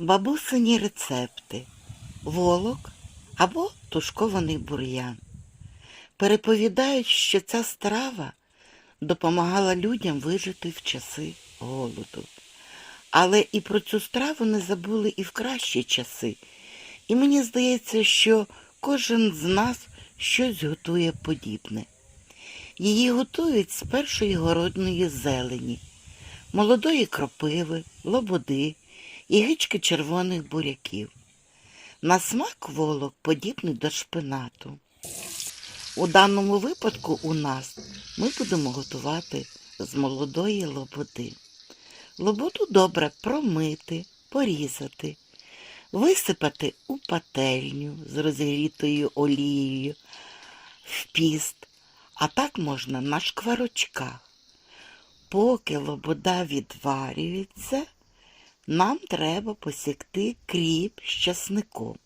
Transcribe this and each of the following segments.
Бабусині рецепти, волок або тушкований бур'ян. Переповідають, що ця страва допомагала людям вижити в часи голоду. Але і про цю страву не забули і в кращі часи. І мені здається, що кожен з нас щось готує подібне. Її готують з першої городної зелені, молодої кропиви, лободи і гички червоних буряків. На смак волок подібний до шпинату. У даному випадку у нас ми будемо готувати з молодої лободи. Лободу добре промити, порізати, висипати у пательню з розігрітою олією в піст, а так можна на шкварочках. Поки лобода відварюється, нам треба посікти кріп з часником.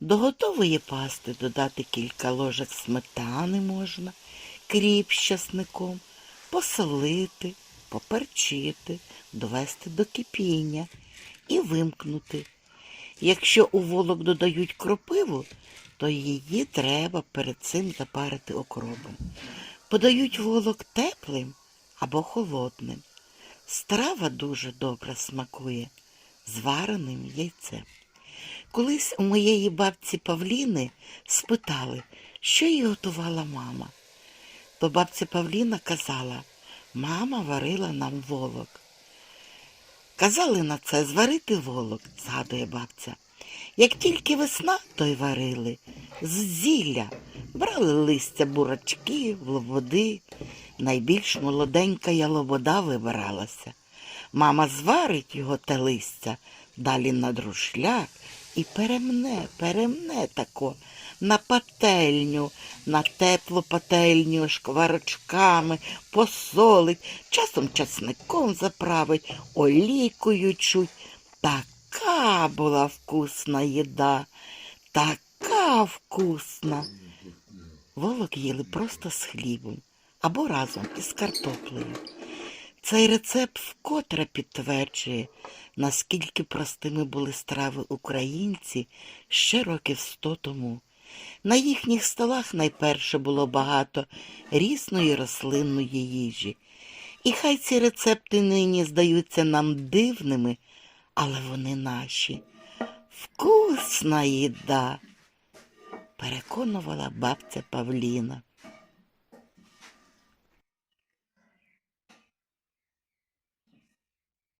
До готової пасти додати кілька ложок сметани можна, кріп з часником, посолити, поперчити, довести до кипіння і вимкнути. Якщо у волок додають кропиву, то її треба перед цим запарити окропом. Подають волок теплим або холодним. Страва дуже добре смакує з вареним яйцем. Колись у моєї бабці Павліни спитали, що їй готувала мама. То бабця Павліна казала, мама варила нам волок. Казали на це зварити волок, згадує бабця. Як тільки весна, то й варили. З зілля брали листя бурачків, лободи. Найбільш молоденька я лобода вибиралася. Мама зварить його те листя, далі на друшляк і перемне, перемне тако на пательню, на теплу пательню шкварочками, посолить, часом часником заправить, олійкою чуть. Така була вкусна їда, така вкусна. Волок їли просто з хлібом або разом із картоплею. Цей рецепт вкотре підтверджує, наскільки простими були страви українці ще років сто тому. На їхніх столах найперше було багато різної рослинної їжі. І хай ці рецепти нині здаються нам дивними, але вони наші. Вкусна їда, переконувала бабця Павліна.